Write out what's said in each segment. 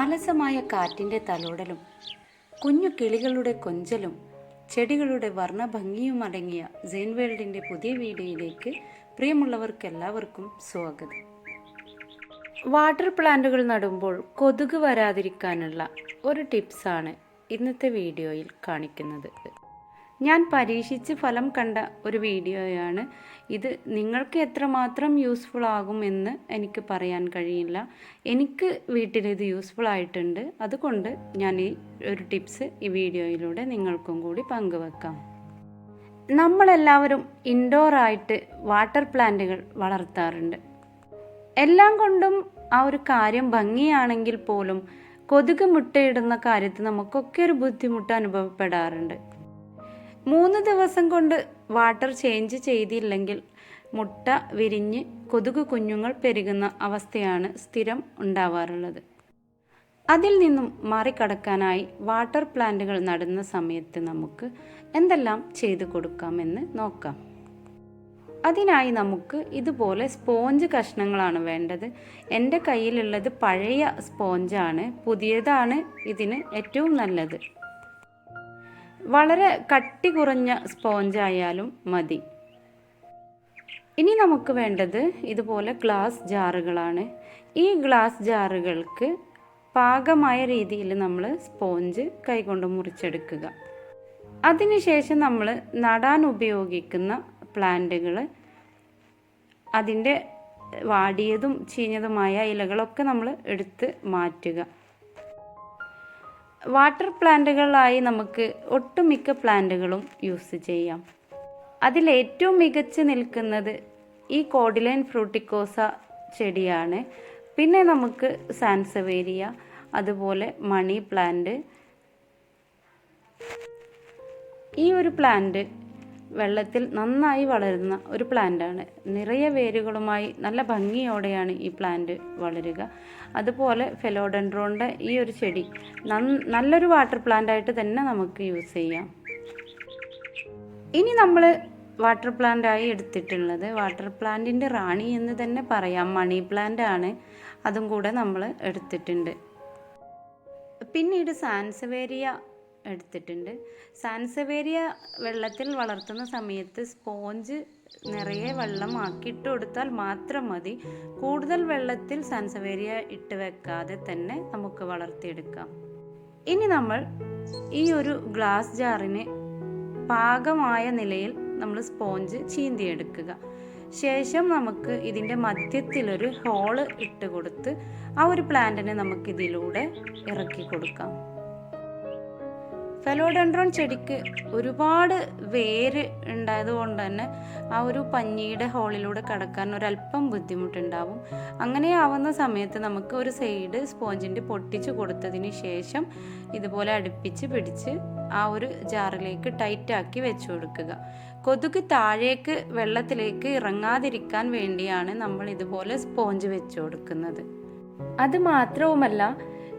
അലസമായ കാറ്റിന്റെ തലോടലും കുഞ്ഞു കിളികളുടെ കൊഞ്ചലും ചെടികളുടെ വർണഭംഗിയും അടങ്ങിയ സെയിൻ വേൾഡിന്റെ പുതിയ വീഡിയോയിലേക്ക് പ്രിയമുള്ളവർക്കെല്ലാവർക്കും സ്വാഗതം. വാട്ടർ പ്ലാന്റുകൾ നടുമ്പോൾ കൊതുക് വരാതിരിക്കാനുള്ള ഒരു ടിപ്സാണ് ഇന്നത്തെ വീഡിയോയിൽ കാണിക്കുന്നത്. ഞാൻ പരീക്ഷിച്ച് ഫലം കണ്ട ഒരു വീഡിയോയാണ് ഇത് നിങ്ങൾക്ക് എത്രമാത്രം യൂസ്ഫുൾ ആകും എന്ന് എനിക്ക് പറയാൻ കഴിയില്ല. എനിക്ക് വീട്ടിൽ ഇത് യൂസ്ഫുൾ ആയിട്ടുണ്ട്. അതുകൊണ്ട് ഞാൻ ഈ ഒരു ടിപ്സ് ഈ വീഡിയോയിലൂടെ നിങ്ങൾക്കും കൂടി പങ്കുവെക്കാം. നമ്മളെല്ലാവരും ഇൻഡോർ ആയിട്ട് വാട്ടർ പ്ലാന്റുകൾ വളർത്താറുണ്ട്. എല്ലാം കൊണ്ടും ആ ഒരു കാര്യം ഭംഗിയാണെങ്കിൽ പോലും കൊതുക് മുട്ടയിടുന്ന കാര്യത്തിൽ നമുക്കൊക്കെ ഒരു ബുദ്ധിമുട്ട് അനുഭവപ്പെടാറുണ്ട്. മൂന്ന് ദിവസം കൊണ്ട് വാട്ടർ ചേഞ്ച് ചെയ്തില്ലെങ്കിൽ മുട്ട വിരിഞ്ഞ് കൊതുക് കുഞ്ഞുങ്ങൾ പെരുകുന്ന അവസ്ഥയാണ് സ്ഥിരം ഉണ്ടാവാറുള്ളത്. അതിൽ നിന്നും മാറിക്കടക്കാനായി വാട്ടർ പ്ലാന്റുകൾ നടുന്ന സമയത്ത് നമുക്ക് എന്തെല്ലാം ചെയ്തു കൊടുക്കാമെന്ന് നോക്കാം. അതിനായി നമുക്ക് ഇതുപോലെ സ്പോഞ്ച് കഷ്ണങ്ങളാണ് വേണ്ടത്. എന്റെ കയ്യിലുള്ളത് പഴയ സ്പോഞ്ചാണ്. പുതിയതാണ് ഇതിന് ഏറ്റവും നല്ലത്. വളരെ കട്ടി കുറഞ്ഞ സ്പോഞ്ചായാലും മതി. ഇനി നമുക്ക് വേണ്ടത് ഇതുപോലെ ഗ്ലാസ് ജാറുകളാണ്. ഈ ഗ്ലാസ് ജാറുകൾക്ക് പാകമായ രീതിയിൽ നമ്മൾ സ്പോഞ്ച് കൈകൊണ്ട് മുറിച്ചെടുക്കുക. അതിനുശേഷം നമ്മൾ നടാൻ ഉപയോഗിക്കുന്ന പ്ലാന്റുകൾ അതിന്റെ വാടിയതും ചീഞ്ഞതുമായ ഇലകളൊക്കെ നമ്മൾ എടുത്ത് മാറ്റുക. വാട്ടർ പ്ലാന്റുകളായി നമുക്ക് ഒട്ടുമിക്ക പ്ലാന്റുകളും യൂസ് ചെയ്യാം. അതിലേറ്റവും മികച്ച് നിൽക്കുന്നത് ഈ കോഡിലൈൻ ഫ്രൂട്ടിക്കോസ ചെടിയാണ്. പിന്നെ നമുക്ക് സാൻസവേരിയ അതുപോലെ മണി പ്ലാന്റ്. ഈ ഒരു പ്ലാന്റ് വെള്ളത്തിൽ നന്നായി വളരുന്ന ഒരു പ്ലാന്റാണ്. നിറയെ വേരുകളുമായി നല്ല ഭംഗിയോടെയാണ് ഈ പ്ലാന്റ് വളരുക. അതുപോലെ ഫെലോഡൻഡ്രോണിന്റെ ഈ ഒരു ചെടി നല്ലൊരു വാട്ടർ പ്ലാന്റായിട്ട് തന്നെ നമുക്ക് യൂസ് ചെയ്യാം. ഇനി നമ്മൾ വാട്ടർ പ്ലാന്റായി എടുത്തിട്ടുള്ളത് വാട്ടർ പ്ലാന്റിന്റെ റാണി എന്ന് തന്നെ പറയാം. മണി പ്ലാന്റ് ആണ്. അതും കൂടെ നമ്മൾ എടുത്തിട്ടുണ്ട്. പിന്നീട് സാൻസവേരിയ എടുത്തിട്ടുണ്ട്. സാൻസവേരിയ വെള്ളത്തിൽ വളർത്തുന്ന സമയത്ത് സ്പോഞ്ച് നിറയെ വെള്ളമാക്കി ആക്കിയിട്ട് കൊടുത്താൽ മാത്രം മതി. കൂടുതൽ വെള്ളത്തിൽ സാൻസവേരിയ ഇട്ട് വെക്കാതെ തന്നെ നമുക്ക് വളർത്തിയെടുക്കാം. ഇനി നമ്മൾ ഈ ഒരു ഗ്ലാസ് ജാറിന് പാകമായ നിലയിൽ നമ്മൾ സ്പോഞ്ച് ചീന്തിയെടുക്കുക. ശേഷം നമുക്ക് ഇതിന്റെ മധ്യത്തിലൊരു ഹോൾ ഇട്ട് കൊടുത്ത് ആ ഒരു പ്ലാന്റിനെ നമുക്ക് ഇതിലൂടെ ഇറക്കി കൊടുക്കാം. ഫെലോഡൻഡ്രോൺ ചെടിക്ക് ഒരുപാട് വേര് ഉണ്ടായത് കൊണ്ട് തന്നെ ആ ഒരു പഞ്ഞിയുടെ ഹോളിലൂടെ കടക്കാൻ ഒരല്പം ബുദ്ധിമുട്ടുണ്ടാവും. അങ്ങനെ ആവുന്ന സമയത്ത് നമുക്ക് ഒരു സൈഡ് സ്പോഞ്ചിന്റെ പൊട്ടിച്ച് കൊടുത്തതിന് ശേഷം ഇതുപോലെ അടുപ്പിച്ച് പിടിച്ച് ആ ഒരു ജാറിലേക്ക് ടൈറ്റാക്കി വെച്ചു കൊടുക്കുക. കൊതുക് താഴേക്ക് വെള്ളത്തിലേക്ക് ഇറങ്ങാതിരിക്കാൻ വേണ്ടിയാണ് നമ്മൾ ഇതുപോലെ സ്പോഞ്ച് വെച്ചു കൊടുക്കുന്നത്. അത് മാത്രവുമല്ല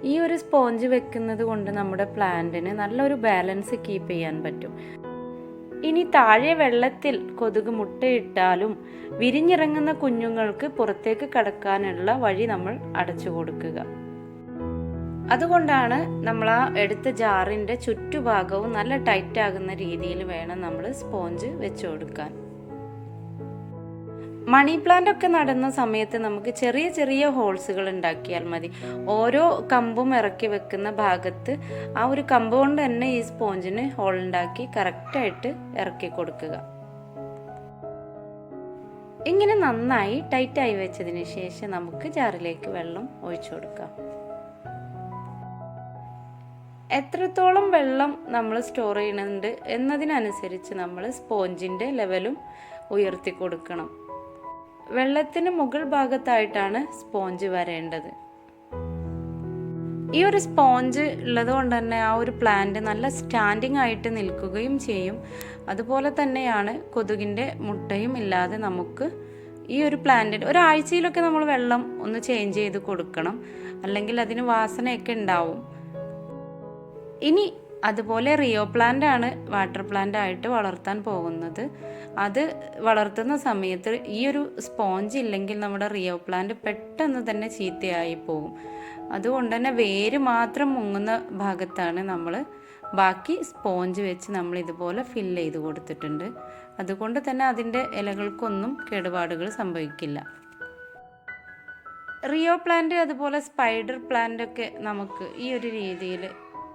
ഈ ഒരു സ്പോഞ്ച് വെക്കുന്നത് കൊണ്ട് നമ്മുടെ പ്ലാന്റിന് നല്ലൊരു ബാലൻസ് കീപ്പ് ചെയ്യാൻ പറ്റും. ഇനി താഴെ വെള്ളത്തിൽ കൊതുക് മുട്ടയിട്ടാലും വിരിഞ്ഞിറങ്ങുന്ന കുഞ്ഞുങ്ങൾക്ക് പുറത്തേക്ക് കടക്കാനുള്ള വഴി നമ്മൾ അടച്ചു കൊടുക്കുക. അതുകൊണ്ടാണ് നമ്മൾ ആ എടുത്ത ജാറിന്റെ ചുറ്റുഭാഗവും നല്ല ടൈറ്റ് ആകുന്ന രീതിയിൽ വേണം നമ്മൾ സ്പോഞ്ച് വെച്ചു കൊടുക്കാൻ. മണി പ്ലാന്റ് ഒക്കെ നടുന്ന സമയത്ത് നമുക്ക് ചെറിയ ചെറിയ ഹോൾസുകൾ ഉണ്ടാക്കിയാൽ മതി. ഓരോ കമ്പും ഇറക്കി വെക്കുന്ന ഭാഗത്ത് ആ ഒരു കമ്പ് കൊണ്ട് തന്നെ ഈ സ്പോഞ്ചിന് ഹോൾ ഉണ്ടാക്കി കറക്റ്റായിട്ട് ഇറക്കി കൊടുക്കുക. ഇങ്ങനെ നന്നായി ടൈറ്റായി വെച്ചതിന് ശേഷം നമുക്ക് ജാറിലേക്ക് വെള്ളം ഒഴിച്ചു കൊടുക്കാം. എത്രത്തോളം വെള്ളം നമ്മൾ സ്റ്റോർ ചെയ്യുന്നുണ്ട് എന്നതിനനുസരിച്ച് നമ്മൾ സ്പോഞ്ചിന്റെ ലെവലും ഉയർത്തി കൊടുക്കണം. വെള്ളത്തിന് മുകൾ ഭാഗത്തായിട്ടാണ് സ്പോഞ്ച് വരേണ്ടത്. ഈ ഒരു സ്പോഞ്ച് ഉള്ളത് കൊണ്ട് തന്നെ ആ ഒരു പ്ലാന്റ് നല്ല സ്റ്റാൻഡിങ് ആയിട്ട് നിൽക്കുകയും ചെയ്യും. അതുപോലെ തന്നെയാണ് കൊതുകിന്റെ മുട്ടയും ഇല്ലാതെ നമുക്ക് ഈ ഒരു പ്ലാന്റിൽ ഒരാഴ്ചയിലൊക്കെ നമ്മൾ വെള്ളം ഒന്ന് ചേഞ്ച് ചെയ്ത് കൊടുക്കണം. അല്ലെങ്കിൽ അതിന് വാസനയൊക്കെ ഉണ്ടാവും. ഇനി അതുപോലെ റിയോ പ്ലാന്റ് ആണ് വാട്ടർ പ്ലാന്റ് ആയിട്ട് വളർത്താൻ പോകുന്നത്. അത് വളർത്തുന്ന സമയത്ത് ഈ ഒരു സ്പോഞ്ച് ഇല്ലെങ്കിൽ നമ്മുടെ റിയോ പ്ലാന്റ് പെട്ടെന്ന് തന്നെ ചീത്തയായി പോകും. അതുകൊണ്ട് തന്നെ വേര് മാത്രം മുങ്ങുന്ന ഭാഗത്താണ് നമ്മൾ ബാക്കി സ്പോഞ്ച് വെച്ച് നമ്മൾ ഇതുപോലെ ഫില്ല് ചെയ്ത് കൊടുത്തിട്ടുണ്ട്. അതുകൊണ്ട് തന്നെ അതിന്റെ ഇലകൾക്കൊന്നും കേടുപാടുകൾ സംഭവിക്കില്ല. റിയോ പ്ലാന്റ് അതുപോലെ സ്പൈഡർ പ്ലാന്റ് ഒക്കെ നമുക്ക് ഈ ഒരു രീതിയിൽ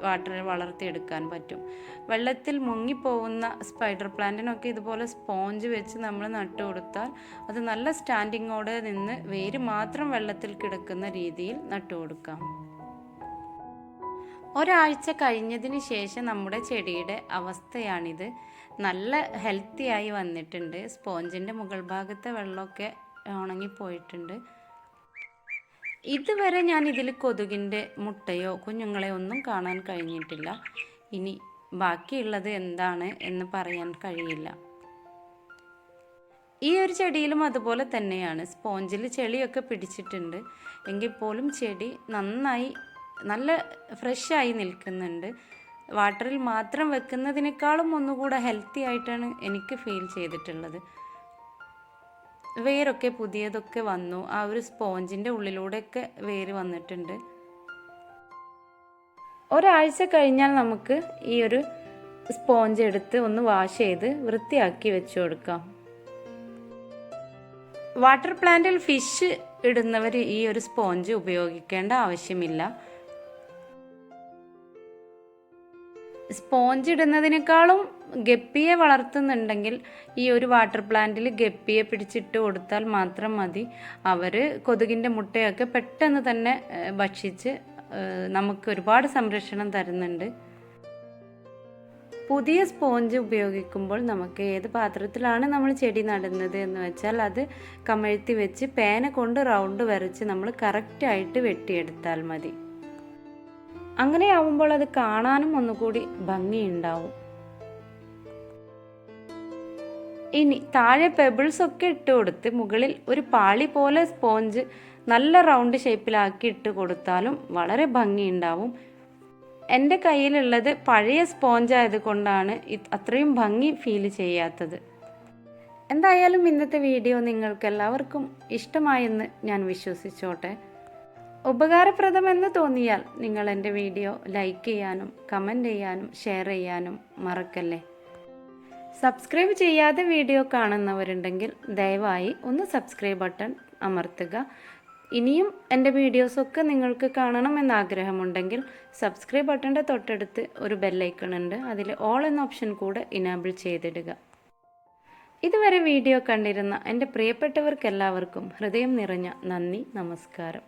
വാട്ടറിൽ വളർത്തിയെടുക്കാൻ പറ്റും. വെള്ളത്തിൽ മുങ്ങിപ്പോകുന്ന സ്പൈഡർ പ്ലാന്റിനൊക്കെ ഇതുപോലെ സ്പോഞ്ച് വെച്ച് നമ്മൾ നട്ടു കൊടുത്താൽ അത് നല്ല സ്റ്റാൻഡിങ്ങോടെ നിന്ന് വേര് മാത്രം വെള്ളത്തിൽ കിടക്കുന്ന രീതിയിൽ നട്ടു കൊടുക്കാം. ഒരാഴ്ച കഴിഞ്ഞതിന് ശേഷം നമ്മുടെ ചെടിയുടെ അവസ്ഥയാണിത്. നല്ല ഹെൽത്തി ആയി വന്നിട്ടുണ്ട്. സ്പോഞ്ചിന്റെ മുകൾ ഭാഗത്തെ വെള്ളമൊക്കെ ഉണങ്ങിപ്പോയിട്ടുണ്ട്. ഇതുവരെ ഞാൻ ഇതിൽ കൊതുകിന്റെ മുട്ടയോ കുഞ്ഞുങ്ങളെ ഒന്നും കാണാൻ കഴിഞ്ഞിട്ടില്ല. ഇനി ബാക്കിയുള്ളത് എന്താണ് എന്ന് പറയാൻ കഴിയില്ല. ഈ ഒരു ചെടിയിലും അതുപോലെ തന്നെയാണ്. സ്പോഞ്ചിൽ ചെളിയൊക്കെ പിടിച്ചിട്ടുണ്ട്. എങ്കിൽ പോലും ചെടി നന്നായി നല്ല ഫ്രഷായി നിൽക്കുന്നുണ്ട്. വാട്ടറിൽ മാത്രം വെക്കുന്നതിനേക്കാളും ഒന്നുകൂടെ ഹെൽത്തി ആയിട്ടാണ് എനിക്ക് ഫീൽ ചെയ്തിട്ടുള്ളത്. വേരൊക്കെ പുതിയതൊക്കെ വന്നു. ആ ഒരു സ്പോഞ്ചിന്റെ ഉള്ളിലൂടെയൊക്കെ വേര് വന്നിട്ടുണ്ട്. ഒരാഴ്ച കഴിഞ്ഞാൽ നമുക്ക് ഈ ഒരു സ്പോഞ്ച് എടുത്ത് ഒന്ന് വാഷ് ചെയ്ത് വൃത്തിയാക്കി വെച്ചു കൊടുക്കാം. വാട്ടർ പ്ലാന്റിൽ ഫിഷ് ഇടുന്നവർ ഈ ഒരു സ്പോഞ്ച് ഉപയോഗിക്കേണ്ട ആവശ്യമില്ല. സ്പോഞ്ച് ഇടുന്നതിനേക്കാളും ഗപ്പിയെ വളർത്തുന്നുണ്ടെങ്കിൽ ഈ ഒരു വാട്ടർ പ്ലാന്റിൽ ഗപ്പിയെ പിടിച്ചിട്ട് കൊടുത്താൽ മാത്രം മതി. അവർ കൊതുകിന്റെ മുട്ടയൊക്കെ പെട്ടെന്ന് തന്നെ ഭക്ഷിച്ച് നമുക്ക് ഒരുപാട് സംരക്ഷണം തരുന്നുണ്ട്. പുതിയ സ്പോഞ്ച് ഉപയോഗിക്കുമ്പോൾ നമുക്ക് ഏത് പാത്രത്തിലാണ് നമ്മൾ ചെടി നടുന്നത് എന്ന് വെച്ചാൽ അത് കമഴ്ത്തി വെച്ച് പേന കൊണ്ട് റൗണ്ട് വരച്ച് നമ്മൾ കറക്റ്റായിട്ട് വെട്ടിയെടുത്താൽ മതി. അങ്ങനെ ആവുമ്പോൾ അത് കാണാനും ഒന്നുകൂടി ഭംഗിയുണ്ടാവും. ഇനി താഴെ പെബിൾസ് ഒക്കെ ഇട്ട് കൊടുത്ത് മുകളിൽ ഒരു പാളി പോലെ സ്പോഞ്ച് നല്ല റൗണ്ട് ഷേപ്പിലാക്കി ഇട്ട് കൊടുത്താലും വളരെ ഭംഗിയുണ്ടാവും. എന്റെ കയ്യിലുള്ളത് പഴയ സ്പോഞ്ച് ആയതുകൊണ്ടാണ് അത്രയും ഭംഗി ഫീൽ ചെയ്യാത്തത്. എന്തായാലും ഇന്നത്തെ വീഡിയോ നിങ്ങൾക്ക് എല്ലാവർക്കും ഇഷ്ടമായെന്ന് ഞാൻ വിശ്വസിച്ചോട്ടെ. ഉപകാരപ്രദമെന്ന് തോന്നിയാൽ നിങ്ങൾ എന്റെ വീഡിയോ ലൈക്ക് ചെയ്യാനും കമന്റ് ചെയ്യാനും ഷെയർ ചെയ്യാനും മറക്കല്ലേ? സബ്സ്ക്രൈബ് ചെയ്യാതെ വീഡിയോ കാണുന്നവരുണ്ടെങ്കിൽ ദയവായി ഒന്ന് സബ്സ്ക്രൈബ് ബട്ടൺ അമർത്തുക. ഇനിയും എന്റെ വീഡിയോസൊക്കെ നിങ്ങൾക്ക് കാണണമെന്ന് ആഗ്രഹമുണ്ടെങ്കിൽ സബ്സ്ക്രൈബ് ബട്ടന്റെ തൊട്ടടുത്ത് ഒരു ബെല്ലൈക്കൺ ഉണ്ട്. അതിൽ ഓൾ എന്ന ഓപ്ഷൻ കൂടെ ഇനാബിൾ ചെയ്തിടുക. ഇതുവരെ വീഡിയോ കണ്ടിരുന്ന എന്റെ പ്രിയപ്പെട്ടവർക്കെല്ലാവർക്കും ഹൃദയം നിറഞ്ഞ നന്ദി നമസ്കാരം.